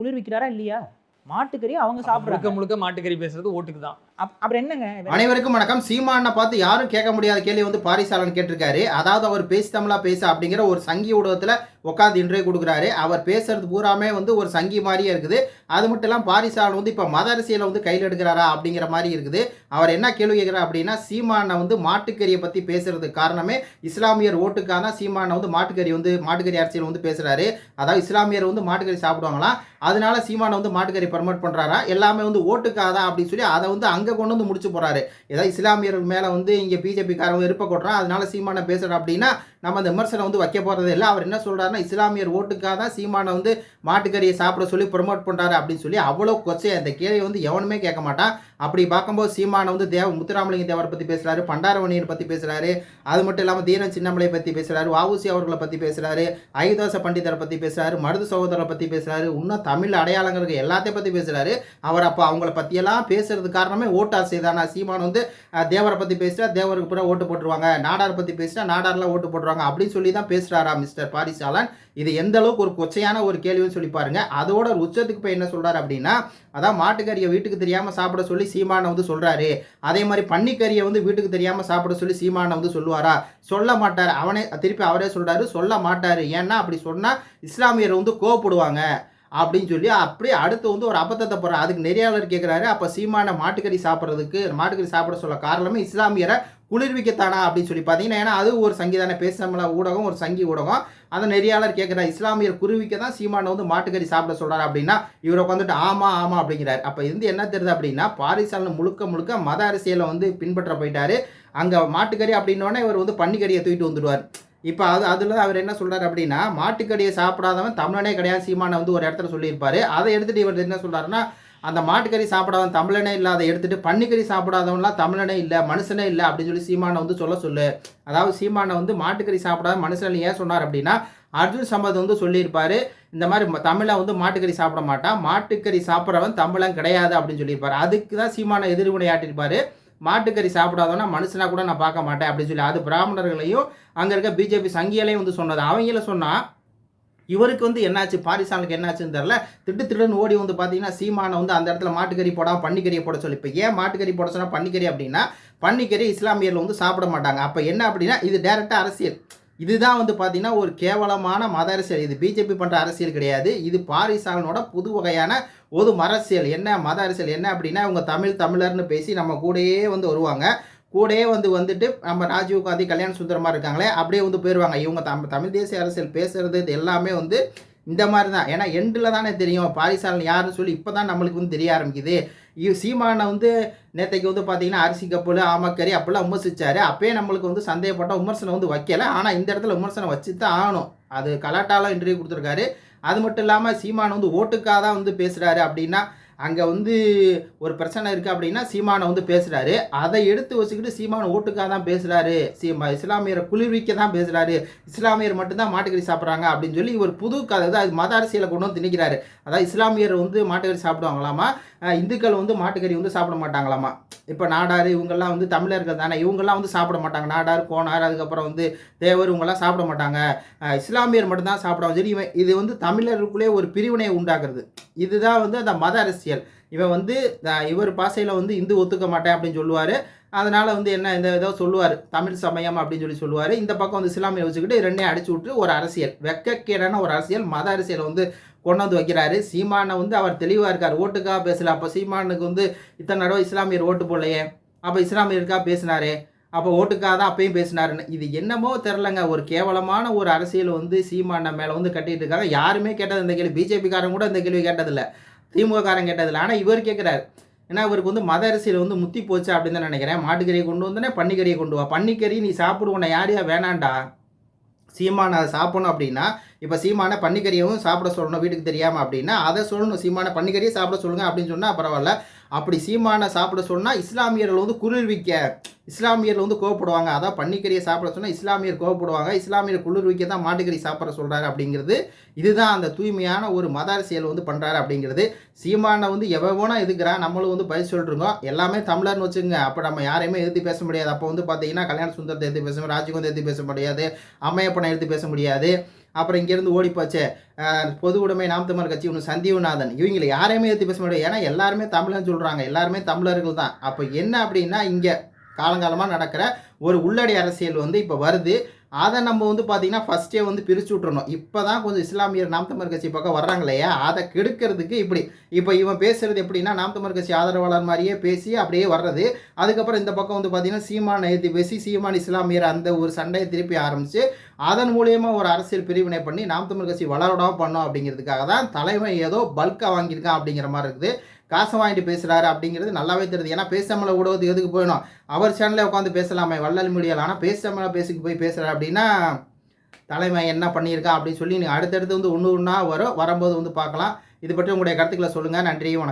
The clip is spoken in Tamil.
குளிர்விக்கிறாரா இல்லையா? மாட்டுக்கறி அவங்க சாப்பிடுறாங்க. முழுக்க மாட்டுக்கறி பேசுறது ஓட்டுக்கு தான். அப்- அப்புறம் என்னங்க அனைவருக்கும் வணக்கம். சீமானை பார்த்து யாரும் கேட்க முடியாத கேள்வி வந்து பாரிசாலன் கேட்டிருக்காரு. அதாவது அவர் பேசி தமிழா பேச அப்படிங்கிற ஒரு சங்கி ஊடகத்தில் உட்காந்து இன்றைய கொடுக்குறாரு. அவர் பேசுறது பூராமே வந்து ஒரு சங்கி மாதிரியே இருக்குது. அது மட்டும் இல்லாமல் பாரிசாலன் வந்து இப்போ மத அரசியலை வந்து கையில் எடுக்கிறாரா அப்படிங்கிற மாதிரி இருக்குது. அவர் என்ன கேள்வி கேட்குறாரு அப்படின்னா சீமானை வந்து மாட்டுக்கறியை பற்றி பேசுறதுக்கு காரணமே இஸ்லாமியர் ஓட்டுக்காக தான் சீமானை வந்து மாட்டுக்கறி வந்து மாட்டுக்கறி அரசியல் வந்து பேசுகிறாரு அதாவது இஸ்லாமியர் வந்து மாட்டுக்கறி சாப்பிடுவாங்களாம். அதனால சீமானை வந்து மாட்டுக்கறி ப்ரமோட் பண்ணுறாரா எல்லாமே வந்து ஓட்டுக்காக தான் அப்படின்னு சொல்லி அதை வந்து அங்கே கொண்டு வந்து முடிச்சு போகிறாரு ஏதாவது இஸ்லாமியர்கள் மேலே வந்து இங்கே பிஜேபிக்காரங்க விருப்ப கொட்டுறான். அதனால சீமானை பேசுகிறா அப்படின்னா நம்ம அந்த விமர்சனம் வந்து வைக்க போகிறது இல்லை. அவர் என்ன சொல்கிறாருன்னா இஸ்லாமியர் ஓட்டுக்காக தான் சீமானை வந்து மாட்டுக்கறியை சாப்பிட சொல்லி ப்ரொமோட் பண்ணுறாரு அப்படின்னு சொல்லி அவ்வளோ கொச்சை அந்த கேள்வி வந்து எவனுமே கேட்க மாட்டான். அப்படி பார்க்கும்போது சீமானை வந்து தேவ முத்துராமலிங்க தேவரை பற்றி பேசுகிறாரு பண்டாரவணியர் பற்றி பேசுகிறாரு அது மட்டும் இல்லாமல் தீரன் சின்னமலையை பற்றி பேசுகிறாரு வாவுசி அவர்களை பற்றி பேசுகிறாரு ஐதோச பண்டிதரை பற்றி பேசுகிறாரு மருது சகோதரரை பற்றி பேசுகிறாரு இன்னும் தமிழ் அடையாளங்களுக்கு எல்லாத்தையும் பற்றி பேசுகிறாரு அவர் அப்போ அவங்கள பற்றியெல்லாம் பேசுறது காரணமே ஓட்டு ஆசை சீமான் வந்து தேவரை பற்றி பேசுகிறா தேவருக்கு பூரா ஓட்டு போட்டுருவாங்க. நாடார் பற்றி பேசினா நாடாரில் ஓட்டு போட்டுருவாங்க அப்படின்னு சொல்லி தான் பேசுகிறாரா மிஸ்டர் பாரிசாலன்? இது எந்த அளவுக்கு ஒரு கொச்சையான ஒரு கேள்வின்னு சொல்லி பாருங்க. அதோட உச்சத்துக்கு போய் என்ன சொல்கிறார் அப்படின்னா அதான் மாட்டுக்கறியை வீட்டுக்கு தெரியாமல் சாப்பிட சொல்லி சீமானை வந்து சொல்கிறாரு அதே மாதிரி பன்னிக்கறியை வந்து வீட்டுக்கு தெரியாமல் சாப்பிட சொல்லி சீமானை வந்து சொல்லுவாரா? சொல்ல மாட்டார். அவனே திருப்பி அவரே சொல்கிறாரு சொல்ல மாட்டார். ஏன்னா அப்படி சொன்னால் இஸ்லாமியர் வந்து கோவப்படுவாங்க. அப்படின்னு சொல்லி அப்படியே அடுத்து வந்து ஒரு அபத்தத்தை போகிறார் அதுக்கு நெறியாளர் கேட்குறாரு அப்போ சீமான மாட்டுக்கறி சாப்பிட்றதுக்கு மாட்டுக்கறி சாப்பிட சொல்ல காரணமே இஸ்லாமியரை குளிர்விக்கத்தானா அப்படின்னு சொல்லி பார்த்தீங்கன்னா ஏன்னா அது ஒரு சங்கிதான பேசுகிறவங்கள ஊடகம் ஒரு சங்கி ஊடகம். அந்த நெறியாளர் கேட்குற இஸ்லாமியர் குருவிக்க தான் சீமானை வந்து மாட்டுக்கறி சாப்பிட சொல்கிறார் அப்படின்னா இவரை உட்காந்துட்டு ஆமாம் ஆமாம் அப்படிங்கிறார். அப்போ இது என்ன தெரியுது அப்படின்னா பாரிசாலன் முழுக்க முழுக்க மத அரசியலை வந்து பின்பற்ற போயிட்டாரு. அங்கே மாட்டுக்கறி அப்படின்னோடனே இவர் வந்து பன்னிக்கறியை தூக்கிட்டு வந்துடுவார். இப்போ அது அதில் அவர் என்ன சொல்கிறார் அப்படின்னா மாட்டுக்கறியை சாப்பிடாதவன் தமிழனே கிடையாது சீமானை வந்து ஒரு இடத்துல சொல்லியிருப்பார். அதை எடுத்துகிட்டு இவர் என்ன சொல்கிறாருன்னா அந்த மாட்டுக்கறி சாப்பிடாதவன் தமிழனே இல்லை அதை எடுத்துட்டு பன்னிக்கறி சாப்பிடாதவன்லாம் தமிழனே இல்லை மனுஷனே இல்லை அப்படின்னு சொல்லி சீமானை வந்து சொல்ல சொல்லு. அதாவது சீமானை வந்து மாட்டுக்கறி சாப்பிடாத மனுஷன் ஏன் சொன்னார் அப்படின்னா அர்ஜுன் சம்பத் வந்து சொல்லியிருப்பார் இந்த மாதிரி தமிழை வந்து மாட்டுக்கறி சாப்பிட மாட்டான் மாட்டுக்கறி சாப்பிட்றவன் தமிழன் கிடையாது அப்படின்னு சொல்லியிருப்பார். அதுக்கு தான் சீமானை எதிர்வினையாட்டிருப்பாரு மாட்டுக்கறி சாப்பிடாதவனா மனுஷனா கூட நான் பார்க்க மாட்டேன் அப்படின்னு சொல்லி அது பிராமணர்களையும் அங்கே இருக்க பிஜேபி சங்கிகளையும் வந்து சொன்னது. அவங்கள சொன்னால் இவருக்கு வந்து என்னாச்சு? பாரிசானுக்கு என்னாச்சுன்னு தெரில திட்டு திட்டுன்னு ஓடி வந்து பார்த்தீங்கன்னா சீமானை வந்து அந்த இடத்துல மாட்டுக்கறி போடாம பன்னிக்கறியை போட சொல்லி. இப்போ ஏன் மாட்டுக்கறி போட சொன்னால் பன்னிக்கறி அப்படின்னா பன்னிக்கறி இஸ்லாமியர்கள் வந்து சாப்பிட மாட்டாங்க. அப்போ என்ன அப்படின்னா இது டேரெக்டாக அரசியல். இதுதான் வந்து பார்த்தீங்கன்னா ஒரு கேவலமான மத அரசியல். இது பிஜேபி பண்ணுற அரசியல் கிடையாது. இது பாரிசாலனோட புது வகையான ஒரு அரசியல். என்ன மத அரசியல்? என்ன அப்படின்னா இவங்க தமிழ் தமிழர்னு பேசி நம்ம கூடயே வந்து வருவாங்க. கூடயே வந்து வந்துட்டு நம்ம ராஜீவ் காந்தி கல்யாண சுந்தரமாக இருக்காங்களே அப்படியே வந்து போயிடுவாங்க இவங்க தம் தமிழ் தேசிய அரசியல் பேசுறது இது எல்லாமே வந்து இந்த மாதிரி தான் ஏன்னா எண்டில் தானே தெரியும். பாரிசாலன் யாருன்னு சொல்லி இப்போ தான் நம்மளுக்கு வந்து தெரிய ஆரம்பிக்குது. சீமானை வந்து நேற்றைக்கு வந்து பார்த்தீங்கன்னா அரிசி கப்பல் ஆமக்கறி அப்படிலாம் விமர்சித்தார் அப்பயே நம்மளுக்கு வந்து சந்தேகப்பட்ட விமர்சனம் வந்து வைக்கல. ஆனால் இந்த இடத்துல விமர்சனம் வச்சு தான் ஆகணும். அது கலாட்டாலாம் இன்டர்வியூ கொடுத்துருக்காரு. அது மட்டும் இல்லாமல் சீமான் வந்து ஓட்டுக்காக தான் வந்து பேசுகிறாரு அப்படின்னா அங்கே வந்து ஒரு பிரச்சனை இருக்குது அப்படின்னா சீமானை வந்து பேசுகிறாரு அதை எடுத்து வச்சுக்கிட்டு சீமான ஓட்டுக்காக தான் பேசுகிறாரு சீமா இஸ்லாமியரை குளிர்விக்க தான் பேசுகிறாரு இஸ்லாமியர் மட்டும்தான் மாட்டுக்கறி சாப்பிட்றாங்க அப்படின்னு சொல்லி ஒரு புது கதை தான் அது மத அரசியலை கொண்டு வந்து திணிக்கிறாரு. அதாவது இஸ்லாமியர் வந்து மாட்டுக்கறி சாப்பிடுவாங்களாமா? இந்துக்கள் வந்து மாட்டுக்கறி வந்து சாப்பிட மாட்டாங்களாமா? இப்போ நாடார் இவங்கெல்லாம் வந்து தமிழர்கள் தானே இவங்கெல்லாம் வந்து சாப்பிட மாட்டாங்க. நாடார் கோனார் அதுக்கப்புறம் வந்து தேவர் இவங்கெல்லாம் சாப்பிட மாட்டாங்க. இஸ்லாமியர் மட்டும்தான் சாப்பிடுவாங்க. சரி இவன் இது வந்து தமிழர்களுக்குள்ளே ஒரு பிரிவினையை உண்டாக்குறது. இதுதான் வந்து அந்த மத அரசியல். இவன் வந்து இவர் பாசையில் வந்து இந்து ஒத்துக்க மாட்டேன் அப்படின்னு சொல்லுவார். அதனால் வந்து என்ன இந்த ஏதோ சொல்லுவார் தமிழ் சமயம் அப்படின்னு சொல்லி சொல்லுவார். இந்த பக்கம் வந்து இஸ்லாமியை வச்சுக்கிட்டு ரெண்டையும் அடிச்சு விட்டு ஒரு அரசியல் வெக்கக்கேடான ஒரு அரசியல் மத அரசியலை வந்து கொண்டு வந்து வைக்கிறாரு. சீமானை வந்து அவர் தெளிவாக இருக்கார். ஓட்டுக்காக பேசல. அப்போ சீமானுக்கு வந்து இத்தனை தடவை இஸ்லாமியர் ஓட்டு போடலையே. அப்போ இஸ்லாமியருக்காக பேசினாரே. அப்போ ஓட்டுக்காக தான் அப்பயும் பேசினாருன்னு. இது என்னமோ தெரிலங்க ஒரு கேவலமான ஒரு அரசியல் வந்து சீமான மேலே வந்து கட்டிகிட்டு இருக்காங்க யாருமே கேட்டது இந்த கேள்வி. பிஜேபிக்காரன் கூட இந்த கேள்வி கேட்டதில்லை. திமுக காரன் கேட்டதில்ல. ஆனால் இவர் கேட்குறாரு ஏன்னா இவருக்கு வந்து மத அரசியல் வந்து முத்தி போச்சு அப்படின்னு தான் நினைக்கிறேன். மாட்டுக்கறியை கொண்டு வந்தனே பன்னிக்கறியை கொண்டு வா. பன்னிக்கறி நீ சாப்பிடுவோன யாரையா வேணாண்டா? சீமானை அதை சாப்பிடணும் அப்படின்னா இப்போ சீமான பன்னிக்கறியவும் சாப்பிட சொல்லணும் வீட்டுக்கு தெரியாமல் அப்படின்னா அதை சொல்லணும். சீமான பன்னிக்கறியை சாப்பிட சொல்லுங்கள் அப்படின்னு சொன்னால் பரவாயில்ல. அப்படி சீமானை சாப்பிட சொன்னால் இஸ்லாமியர்கள் வந்து குளிர்விக்க இஸ்லாமியர்கள் வந்து கோவப்படுவாங்க. அதான் பன்னிக்கறியை சாப்பிட சொன்னால் இஸ்லாமியர் கோவப்படுவாங்க. இஸ்லாமியர் குளிர்விக்க தான் மாட்டுக்கறி சாப்பிட சொல்கிறாரு அப்படிங்கிறது இதுதான் அந்த தூய்மையான ஒரு மத அரசியல் வந்து பண்ணுறாரு அப்படிங்கிறது. சீமானை வந்து எவ்வளோனா எதுக்குறான் நம்மளும் வந்து பதில் சொல்லிருக்கோம் எல்லாமே தமிழர்னு வச்சுங்க அப்போ நம்ம யாரையுமே எதிர்த்து பேச முடியாது. அப்போ வந்து பார்த்தீங்கன்னா கல்யாண சுந்தரத்தை எதிர்த்து பேச முடியாது ராஜீவ் வந்து எதிர்த்து பேச முடியாது அம்மையப்பனை எடுத்து பேச முடியாது. அப்புறம் இங்கேருந்து ஓடிப்போச்சு. பொது உடைமை நாம் தமிழர் கட்சி ஒன்று சந்தீவநாதன் இவங்களை யாரையுமே ஏற்றி பேச முடியாது. ஏன்னா எல்லாருமே தமிழன் சொல்கிறாங்க எல்லாருமே தமிழர்கள் தான். அப்போ என்ன அப்படின்னா இங்கே காலங்காலமாக நடக்கிற ஒரு உள்ளடி அரசியல் வந்து இப்போ வருது. அதை நம்ம வந்து பார்த்தீங்கன்னா ஃபஸ்ட்டே வந்து பிரித்து விட்றணும் இப்போ தான் கொஞ்சம் இஸ்லாமியர் நாம் தமிழர் கட்சி பக்கம் வர்றாங்க இல்லையா அதை கெடுக்கிறதுக்கு இப்படி. இப்போ இவன் பேசுறது எப்படின்னா நாம் தமிழர் கட்சி ஆதரவாளர் மாதிரியே பேசி அப்படியே வர்றது. அதுக்கப்புறம் இந்த பக்கம் வந்து பார்த்தீங்கன்னா சீமான் ஏற்றி பேசி சீமான் இஸ்லாமியர் அந்த ஒரு சண்டையை திருப்பி ஆரம்பித்து அதன் மூலியமாக ஒரு அரசியல் பிரிவினை பண்ணி நாம் தமிழ் கட்சி வளரடாம பண்ணோம் அப்படிங்கிறதுக்காக தான் தலைமை ஏதோ பல்காக வாங்கியிருக்கான் அப்படிங்கிற மாதிரி இருக்குது. காசை வாங்கிட்டு பேசுகிறாரு அப்படிங்கிறது நல்லாவே தெரியுது. ஏன்னா பேசாமல் ஊடகத்துக்கு எதுக்கு போயிடும் அவர் சேனலில் உட்காந்து பேசலாமே வள்ளல் மீடியாவில் ஆனால் பேசாமல் பேசிக்கு போய் பேசுகிறார் அப்படின்னா தலைமை என்ன பண்ணியிருக்கா அப்படின்னு சொல்லி நீங்கள் அடுத்தடுத்து வந்து ஒன்று ஒன்றா வரும். வரும்போது வந்து பார்க்கலாம். இது பற்றி உங்களுடைய கருத்துக்களை சொல்லுங்கள் நன்றி வணக்கம்.